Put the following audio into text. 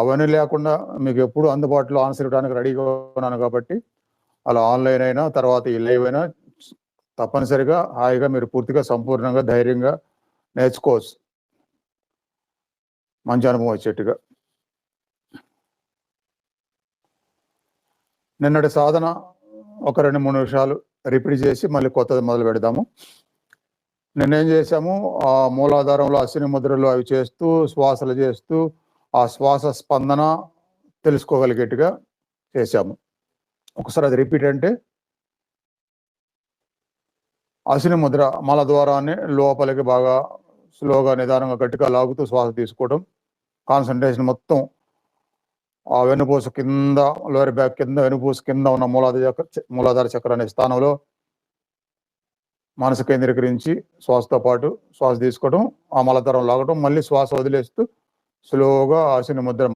అవన్నీ లేకుండా మీకు ఎప్పుడు అందుబాటులో ఆన్సర్ ఇవ్వడానికి రెడీగా ఉన్నాను కాబట్టి అలా ఆన్లైన్ అయినా తర్వాత ఈ లైవ్ అయినా తప్పనిసరిగా హాయిగా మీరు పూర్తిగా సంపూర్ణంగా ధైర్యంగా నేర్చుకోవచ్చు. మంచి అనుభవం వచ్చేట్టుగా. నిన్నటి సాధన ఒక రెండు మూడు నిమిషాలు రిపీట్ చేసి మళ్ళీ కొత్తది మొదలు పెడదాము. నిన్నేం చేశాము? ఆ మూలాధారంలో అశ్విని ముద్రలు అవి చేస్తూ శ్వాసలు చేస్తూ ఆ శ్వాస స్పందన తెలుసుకోగలిగేట్టుగా చేశాము. ఒకసారి అది రిపీట్ అంటే అశ్విని ముద్ర మల ద్వారానే లోపలికి బాగా స్లోగా నిదానంగా గట్టిగా లాగుతూ శ్వాస తీసుకోవడం కాన్సన్ట్రేషన్ మొత్తం ఆ వెనుపూస కింద లోయర్ బ్యాక్ కింద వెనుపూస కింద ఉన్న మూలాధార చక్ర మూలాధార చక్ర అనే స్థానంలో మనసు కేంద్రీకరించి శ్వాసతో పాటు శ్వాస తీసుకోవడం ఆ మలతరం లాగడం మళ్ళీ శ్వాస వదిలేస్తూ స్లోగా ఆశని ముద్ర